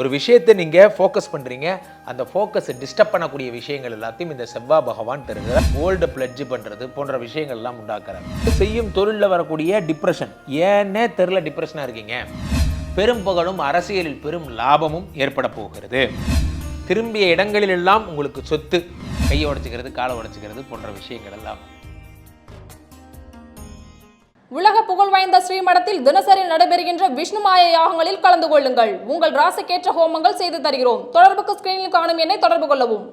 ஒரு விஷயத்தை நீங்கள் ஃபோக்கஸ் பண்ணுறீங்க அந்த ஃபோக்கஸை டிஸ்டர்ப் பண்ணக்கூடிய விஷயங்கள் எல்லாத்தையும் இந்த செவ்வாய் பகவான் தருகிறார். கோல்டு பிளட்ஜ் பண்ணுறது போன்ற விஷயங்கள் எல்லாம் உண்டாக்குறார். செய்யும் தொழிலில் வரக்கூடிய டிப்ரெஷன் ஏன்னே தெரில டிப்ரெஷனாக இருக்கீங்க. பெரும் புகழும் அரசியலில் பெரும் லாபமும் ஏற்பட போகிறது. திரும்பிய இடங்களிலெல்லாம் உங்களுக்கு சொத்து கையை உடைச்சிக்கிறது காலை உடச்சிக்கிறது போன்ற விஷயங்கள் எல்லாம். உலக புகழ் வாய்ந்த ஸ்ரீமடத்தில் தினசரி நடைபெறுகின்ற விஷ்ணுமாய யாகங்களில் கலந்து கொள்ளுங்கள். உங்கள் ராசிக்கேற்ற ஹோமங்கள் செய்து தருகிறோம். தொடர்புக்கு ஸ்கிரீனில் காணும் என்னை தொடர்பு கொள்ளவும்.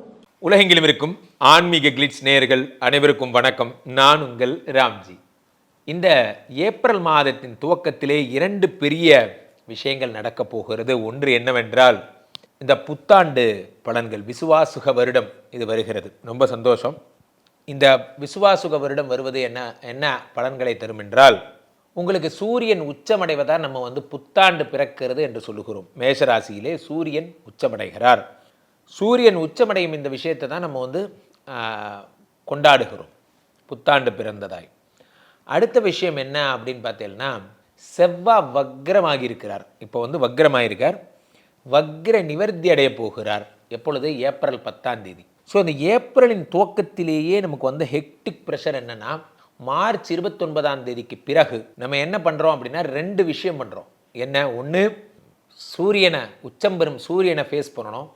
உலகெங்கிலும் இருக்கும் ஆன்மீக கிளிட்ஸ் நேயர்கள் அனைவருக்கும் வணக்கம். நான் உங்கள் ராம்ஜி. இந்த ஏப்ரல் மாதத்தின் துவக்கத்திலே இரண்டு பெரிய விஷயங்கள் நடக்கப் போகிறது. ஒன்று என்னவென்றால் இந்த புத்தாண்டு பலன்கள் விசுவாசுக வருடம் இது வருகிறது. ரொம்ப சந்தோஷம். இந்த விசுவாசுக வருடம் வருவது என்ன என்ன பலன்களை தரும் என்றால் உங்களுக்கு சூரியன் உச்சமடைவதா நம்ம வந்து புத்தாண்டு பிறக்கிறது என்று சொல்லுகிறோம். மேஷராசியிலே சூரியன் உச்சமடைகிறார். சூரியன் உச்சமடையும் இந்த விஷயத்தை தான் நம்ம வந்து கொண்டாடுகிறோம். புத்தாண்டு பிறந்ததாய். அடுத்த விஷயம் என்ன அப்படின்னு பார்த்தீங்கன்னா செவ்வாய் வக்ரமாகி இருக்கிறார் இப்போ வந்து வக்ரமாயிருக்கார். வக்ர நிவர்த்தி அடைய போகிறார். எப்பொழுது? ஏப்ரல் பத்தாம் தேதி. ஸோ அந்த ஏப்ரலின் துவக்கத்திலேயே நமக்கு வந்த ஹெக்டிக் ப்ரெஷர் என்னன்னா மார்ச் இருபத்தொன்பதாம் தேதிக்கு பிறகு நம்ம என்ன பண்ணுறோம் அப்படின்னா ரெண்டு விஷயம் பண்ணுறோம் என்ன? ஒன்று சூரியனை உச்சம் பெறும் சூரியனை ஃபேஸ் பண்ணணும்.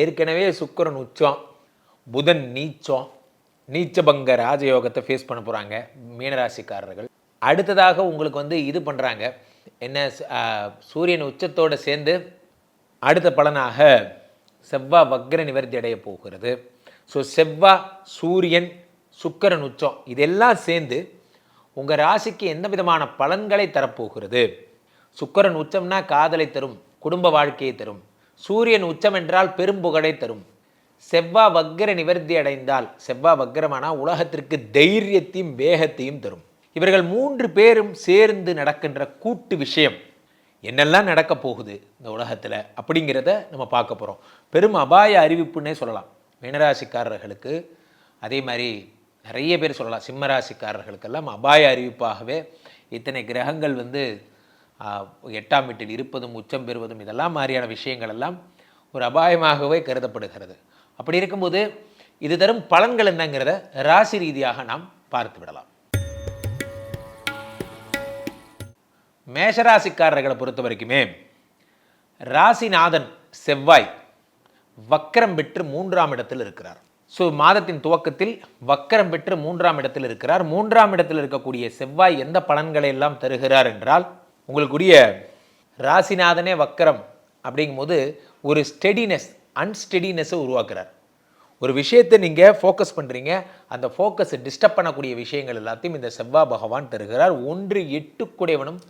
ஏற்கனவே சுக்கரன் உச்சம் புதன் நீச்சம் நீச்சபங்க ராஜயோகத்தை ஃபேஸ் பண்ண போகிறாங்க மீனராசிக்காரர்கள். அடுத்ததாக உங்களுக்கு வந்து இது பண்ணுறாங்க என்ன? சூரியன் உச்சத்தோடு சேர்ந்து அடுத்த பலனாக செவ்வாய் வக்ர நிவர்த்தி அடைய போகிறது. ஸோ செவ்வாய் சூரியன் சுக்கிரன் உச்சம் இதெல்லாம் சேர்ந்து உங்கள் ராசிக்கு எந்த விதமான பலன்களை தரப்போகிறது? சுக்கிரன் உச்சம்னா காதலை தரும் குடும்ப வாழ்க்கையை தரும். சூரியன் உச்சம் என்றால் பெரும்புகழை தரும். செவ்வாய் வக்ர நிவர்த்தி அடைந்தால் செவ்வாய் வக்ரமானால் உலகத்திற்கு தைரியத்தையும் வேகத்தையும் தரும். இவர்கள் மூன்று பேரும் சேர்ந்து நடக்கின்ற கூட்டு விஷயம் என்னெல்லாம் நடக்க போகுது இந்த உலகத்தில் அப்படிங்கிறத நம்ம பார்க்க போகிறோம் பெரும் அபாய அறிவிப்புன்னே சொல்லலாம். மீனராசிக்காரர்களுக்கு அதே மாதிரி நிறைய பேர் சொல்லலாம். சிம்மராசிக்காரர்களுக்கெல்லாம் அபாய அறிவிப்பாகவே இத்தனை கிரகங்கள் வந்து எட்டாம் வீட்டில் இருப்பதும் உச்சம் பெறுவதும் இதெல்லாம் மாதிரியான விஷயங்கள் எல்லாம் ஒரு அபாயமாகவே கருதப்படுகிறது. அப்படி இருக்கும்போது இது தரும் பலன்கள் என்னங்கிறத ராசி ரீதியாக நாம் பார்த்து விடலாம். மேஷராசிக்காரர்களை பொறுத்த வரைக்குமே ராசிநாதன் செவ்வாய் வக்கரம் பெற்று மூன்றாம் இடத்தில் இருக்கிறார். ஸோ மாதத்தின் துவக்கத்தில் வக்கரம் பெற்று மூன்றாம் இடத்தில் இருக்கிறார். மூன்றாம் இடத்தில் இருக்கக்கூடிய செவ்வாய் எந்த பலன்களை எல்லாம் தருகிறார் என்றால் உங்களுக்குரிய ராசிநாதனே வக்கரம் அப்படிங்கும்போது ஒரு ஸ்டெடினஸ் அன்ஸ்டெடினஸை உருவாக்குறார். ஒரு விஷயத்தை நீங்கள் ஃபோக்கஸ் பண்ணுறீங்க அந்த ஃபோக்கஸை டிஸ்டர்ப் பண்ணக்கூடிய விஷயங்கள் எல்லாத்தையும் இந்த செவ்வாய் பகவான் தருகிறார். ஒன்று எட்டுக்குடையவனும்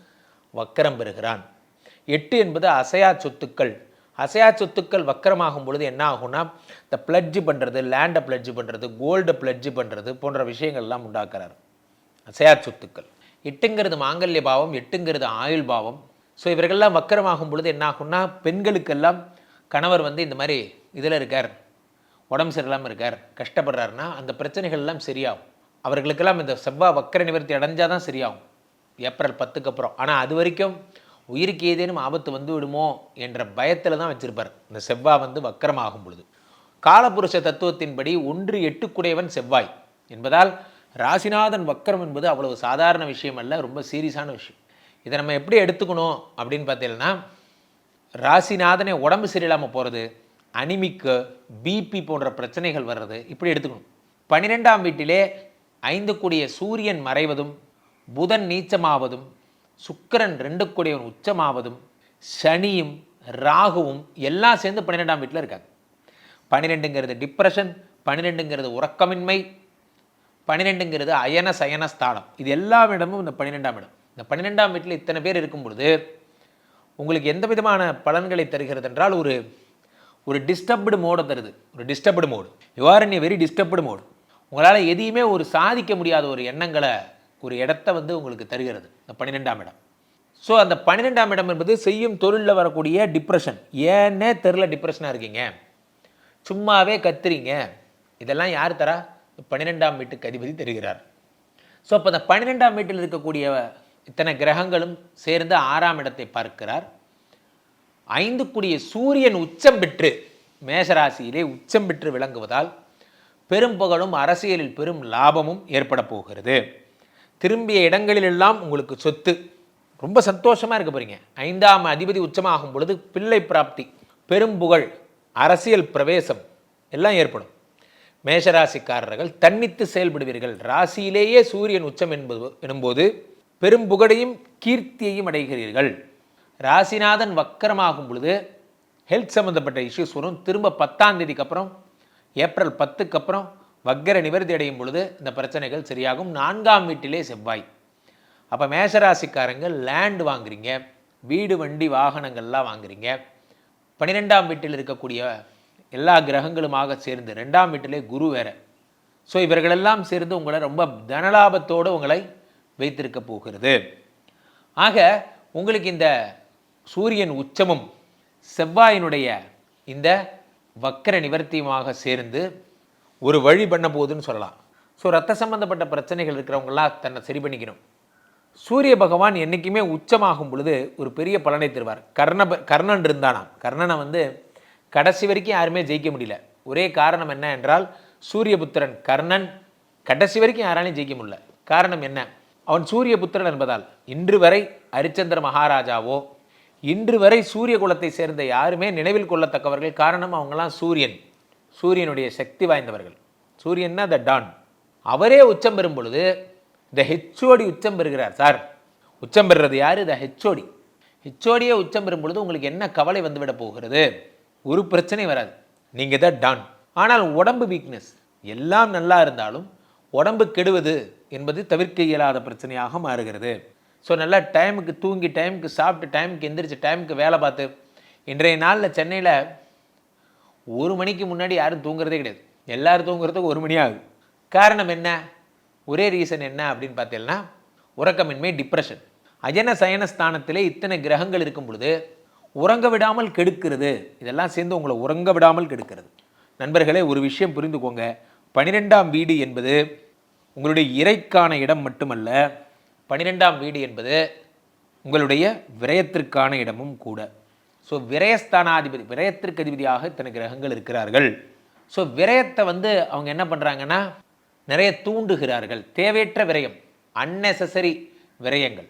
வக்கரம் பெறுகிறான். எட்டு என்பது அசையா சொத்துக்கள். அசையா சொத்துக்கள் வக்கரமாகும் பொழுது என்ன ஆகும்னா இந்த பிளட்ஜ் பண்ணுறது லேண்டை பிளட்ஜ் பண்ணுறது கோல்டை பிளட்ஜ் பண்ணுறது போன்ற விஷயங்கள் எல்லாம் உண்டாக்குறார். அசையா சொத்துக்கள். எட்டுங்கிறது மாங்கல்ய பாவம் எட்டுங்கிறது ஆயுள் பாவம். ஸோ இவர்கள்லாம் வக்கரமாகும் பொழுது என்ன ஆகும்னா பெண்களுக்கெல்லாம் கணவர் வந்து இந்த மாதிரி இதில் இருக்கார் உடம்பு சரியில்லாமல் இருக்கார் கஷ்டப்படுறாருன்னா அந்த பிரச்சனைகள் எல்லாம் சரியாகும். அவர்களுக்கெல்லாம் இந்த செவ்வாய் வக்கர நிவர்த்தி அடைஞ்சால் தான் சரியாகும். ஏப்ரல் பத்துக்கு அப்புறம். ஆனால் அது வரைக்கும் உயிருக்கு ஏதேனும் ஆபத்து வந்து விடுமோ என்ற பயத்தில் தான் வச்சுருப்பார். இந்த செவ்வாய் வந்து வக்கரமாகும் பொழுது. காலபுருஷ தத்துவத்தின்படி ஒன்று எட்டுக்குடையவன் செவ்வாய் என்பதால் ராசிநாதன் வக்கரம் என்பது அவ்வளவு சாதாரண விஷயம் அல்ல ரொம்ப சீரியஸான விஷயம். இதை நம்ம எப்படி எடுத்துக்கணும் அப்படின்னு பார்த்தீங்கன்னா ராசிநாதனே உடம்பு சரியில்லாமல் போகிறது அனிமிக்கு பிபி போன்ற பிரச்சனைகள் வர்றது இப்படி எடுத்துக்கணும். பன்னிரெண்டாம் வீட்டிலே ஐந்து கூடிய சூரியன் மறைவதும் புதன் நீச்சமாவதும் சுக்கரன் ரெண்டு கொடியவன் உச்சமாவதும் சனியும் ராகுவும் எல்லாம் சேர்ந்து பன்னிரெண்டாம் வீட்டில் இருக்காங்க. பன்னிரெண்டுங்கிறது டிப்ரெஷன் பன்னிரெண்டுங்கிறது உறக்கமின்மை பன்னிரெண்டுங்கிறது அயன சயன ஸ்தானம். இது எல்லா இடமும் இந்த பன்னிரெண்டாம் இடம். இந்த பன்னிரெண்டாம் வீட்டில் இத்தனை பேர் இருக்கும் பொழுது உங்களுக்கு எந்த விதமான பலன்களை தருகிறது என்றால் ஒரு ஒரு டிஸ்டர்ப்டு மோடை தருது. ஒரு disturbed mode you are in very disturbed mode உங்களால் எதையுமே ஒரு சாதிக்க முடியாத ஒரு எண்ணங்களை ஒரு இடத்த வந்து உங்களுக்கு தருகிறது இந்த பன்னிரெண்டாம் இடம். ஸோ அந்த பன்னிரெண்டாம் இடம் என்பது செய்யும் தொழிலில் வரக்கூடிய டிப்ரெஷன் ஏன்னே தெரில டிப்ரெஷனாக இருக்கீங்க. சும்மாவே கத்துறீங்க. இதெல்லாம் யார் தரா? பன்னிரெண்டாம் வீட்டுக்கு அதிபதி தருகிறார். ஸோ அப்போ அந்த பன்னிரெண்டாம் வீட்டில் இருக்கக்கூடிய இத்தனை கிரகங்களும் சேர்ந்து ஆறாம் இடத்தை பார்க்கிறார். ஐந்துக்குரிய சூரியன் உச்சம் பெற்று மேஷராசியிலே உச்சம் பெற்று விளங்குவதால் பெரும் புகழும் அரசியலில் பெரும் லாபமும் ஏற்பட போகிறது. திரும்பிய இடங்களிலெல்லாம் உங்களுக்கு சொத்து. ரொம்ப சந்தோஷமாக இருக்க போகிறீங்க ஐந்தாம் அதிபதி உச்சமாகும் பொழுது பிள்ளை பிராப்தி பெரும்புகழ் அரசியல் பிரவேசம் எல்லாம் ஏற்படும். மேஷராசிக்காரர்கள் தன்னித்து செயல்படுவீர்கள். ராசியிலேயே சூரியன் உச்சம் என்பது எனும்போது பெரும் புகழையும் கீர்த்தியையும் அடைகிறீர்கள். ராசிநாதன் வக்கரமாகும் பொழுது ஹெல்த் சம்மந்தப்பட்ட இஷ்யூஸ் வரும். திரும்ப பத்தாம் தேதிக்கு அப்புறம் ஏப்ரல் பத்துக்கு அப்புறம் வக்கர நிவர்த்தி அடையும் பொழுது இந்த பிரச்சனைகள் சரியாகும். நான்காம் வீட்டிலே செவ்வாய். அப்போ மேஷராசிக்காரங்க லேண்ட் வாங்குறீங்க. வீடு வண்டி வாகனங்கள்லாம் வாங்குறீங்க. பன்னிரெண்டாம் வீட்டில் இருக்கக்கூடிய எல்லா கிரகங்களுமாக சேர்ந்து ரெண்டாம் வீட்டிலே குரு வேற. ஸோ இவர்களெல்லாம் சேர்ந்து உங்களை ரொம்ப தனலாபத்தோடு உங்களை வைத்திருக்க போகிறது. ஆக உங்களுக்கு இந்த சூரியன் உச்சமும் செவ்வாயினுடைய இந்த வக்கர நிவர்த்தியுமாக சேர்ந்து ஒரு வழி பண்ண போகுதுன்னு சொல்லலாம். ஸோ ரத்த சம்பந்தப்பட்ட பிரச்சனைகள் இருக்கிறவங்களாம் தன்னை சரி பண்ணிக்கணும். சூரிய பகவான் என்றைக்குமே உச்சமாகும் பொழுது ஒரு பெரிய பலனை தருவார். கர்ண கர்ணன் இருந்தானாம். கர்ணனை வந்து கடைசி வரைக்கும் யாருமே ஜெயிக்க முடியல. ஒரே காரணம் என்ன என்றால் சூரியபுத்திரன் கர்ணன் கடைசி வரைக்கும் யாராலையும் ஜெயிக்க முடியல. காரணம் என்ன? அவன் சூரியபுத்திரன் என்பதால் இன்று வரை ஹரிச்சந்திர மகாராஜாவோ இன்று வரை சூரிய குலத்தை சேர்ந்த யாருமே நினைவில் கொள்ளத்தக்கவர்கள் காரணம் அவங்களாம் சூரியன். சூரியனுடைய சக்தி வாய்ந்தவர்கள். சூரியன்னா த டான் அவரே உச்சம் பெறும் பொழுது இந்த ஹெச்ஓடி உச்சம் பெறுகிறார் சார் உச்சம் பெறுறது யார்? த ஹெச்ஓடி ஹெச்ஓடியே உச்சம் பெறும் பொழுது உங்களுக்கு என்ன கவலை வந்துவிட போகிறது? ஒரு பிரச்சனை வராது. நீங்கள் தான் டான் ஆனால் உடம்பு வீக்னஸ் எல்லாம் நல்லா இருந்தாலும் உடம்பு கெடுவது என்பது தவிர்க்க இயலாத பிரச்சனையாக மாறுகிறது. ஸோ நல்லா டைமுக்கு தூங்கி டைமுக்கு சாப்பிட்டு டைமுக்கு எந்திரிச்சு டைமுக்கு வேலை பார்த்து இன்றைய நாளில் சென்னையில் ஒரு மணிக்கு முன்னாடி யாரும் தூங்குறதே கிடையாது. எல்லாரும் தூங்குறதுக்கு ஒரு மணி ஆகுது. காரணம் என்ன? ஒரே ரீசன் என்ன அப்படின்னு பார்த்தீங்கன்னா உறக்கமின்மை டிப்ரெஷன் அஜன சயன ஸ்தானத்தில் இத்தனை கிரகங்கள் இருக்கும் பொழுது உறங்க விடாமல் கெடுக்கிறது. இதெல்லாம் சேர்ந்து உங்களை உறங்க விடாமல் கெடுக்கிறது. நண்பர்களே ஒரு விஷயம் புரிந்துக்கோங்க. பனிரெண்டாம் வீடு என்பது உங்களுடைய இறைக்கான இடம் மட்டுமல்ல பனிரெண்டாம் வீடு என்பது உங்களுடைய விரயத்திற்கான இடமும் கூட. ஸோ விரயஸ்தானாதிபதி விரயத்திற்கு அதிபதியாக இத்தனை கிரகங்கள் இருக்கிறார்கள். ஸோ விரயத்தை வந்து அவங்க என்ன பண்ணுறாங்கன்னா நிறைய தூண்டுகிறார்கள். தேவையற்ற விரயம் அன்னெசசரி விரயங்கள்.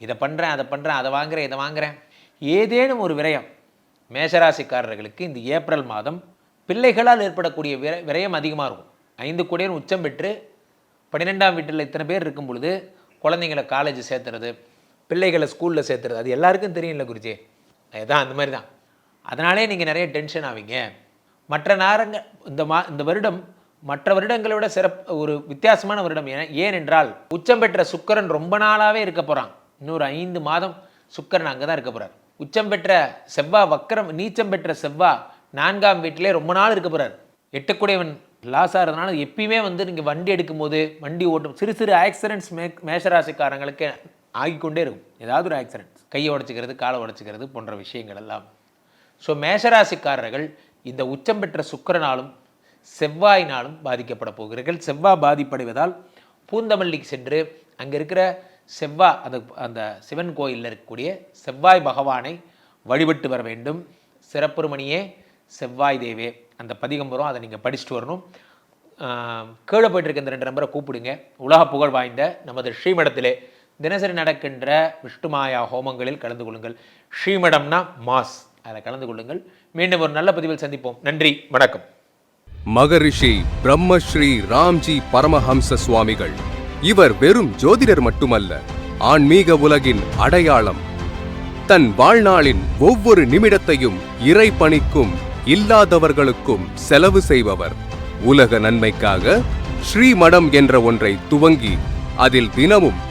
இதை பண்ணுறேன் அதை பண்ணுறேன் அதை வாங்குறேன் இதை வாங்குறேன். ஏதேனும் ஒரு விரயம் மேஷராசிக்காரர்களுக்கு இந்த ஏப்ரல் மாதம் பிள்ளைகளால் ஏற்படக்கூடிய விர விரயம் அதிகமாக இருக்கும். ஐந்து கோடியன் உச்சம் பெற்று பன்னிரெண்டாம் வீட்டில் இத்தனை பேர் இருக்கும் பொழுது குழந்தைங்களை காலேஜ் சேர்த்துறது பிள்ளைகளை ஸ்கூலில் சேர்த்துறது அது எல்லாருக்கும் தெரியும்ல குருஜி. அதுதான் அந்த மாதிரி தான் அதனாலே நீங்கள் நிறைய டென்ஷன் ஆவீங்க. மற்ற நேரங்கள் இந்த மா இந்த வருடம் மற்ற வருடங்களை விட சிறப்பு ஒரு வித்தியாசமான வருடம் ஏன் ஏனென்றால் உச்சம் பெற்ற சுக்கரன் ரொம்ப நாளாகவே இருக்க போகிறான் இன்னொரு ஐந்து மாதம் சுக்கரன் அங்கே தான் இருக்க போகிறார் உச்சம் பெற்ற செவ்வா வக்கரம் நீச்சம் பெற்ற செவ்வா நான்காம் வீட்டிலே ரொம்ப நாள் இருக்க போகிறார் எட்டக்கூடியவன் லாஸ் ஆகிறதுனால எப்பயுமே வந்து நீங்கள் வண்டி எடுக்கும்போது வண்டி ஓட்டும் சிறு சிறு ஆக்சிடென்ட்ஸ் மே மேஷராசிக்காரங்களுக்கு ஆகிக்கொண்டே இருக்கும். ஏதாவது ஒரு ஆக்சிடென்ட் கையை உடச்சிக்கிறது காலை உடச்சிக்கிறது போன்ற விஷயங்கள் எல்லாம். ஸோ மேஷராசிக்காரர்கள் இந்த உச்சம் பெற்ற சுக்கிரனாலும் செவ்வாயினாலும் பாதிக்கப்பட போகிறீர்கள். செவ்வாய் பாதிப்படைவதால் பூந்தமல்லிக்கு சென்று அங்கே இருக்கிற செவ்வாய் அந்த அந்த சிவன் கோயிலில் இருக்கக்கூடிய செவ்வாய் பகவானை வழிபட்டு வர வேண்டும். சிறப்புருமணியே செவ்வாய் தேவே. அந்த பதிகம் வரும். அதை நீங்கள் படிச்சுட்டு வரணும். கீழே போயிட்டு இருக்க இந்த ரெண்டு நம்பரை கூப்பிடுங்க. உலக புகழ் வாய்ந்த நமது ஸ்ரீமடத்திலே தினசரி நடக்கின்ற விஷ்ணுமாயா ஹோமங்களில் கலந்து கொள்ளுங்கள். ஸ்ரீமடம்னா மாஸ். அதில் கலந்து கொள்ளுங்கள். மீண்டும் ஒரு நல்ல பதிவில் சந்திப்போம். நன்றி. வணக்கம். மகரிஷி பிரம்மஸ்ரீ ராம்ஜி பரமஹம்ச சுவாமிகள். இவர் வெறும் ஜோதிடர் மட்டுமல்ல ஆன்மீக உலகின் அடையாளம். தன் வாழ்நாளின் ஒவ்வொரு நிமிடத்தையும் இறை பணிக்கும் இல்லாதவர்களுக்கும் செலவு செய்பவர். உலக நன்மைக்காக ஸ்ரீமடம் என்ற ஒன்றை துவங்கி அதில் தினமும்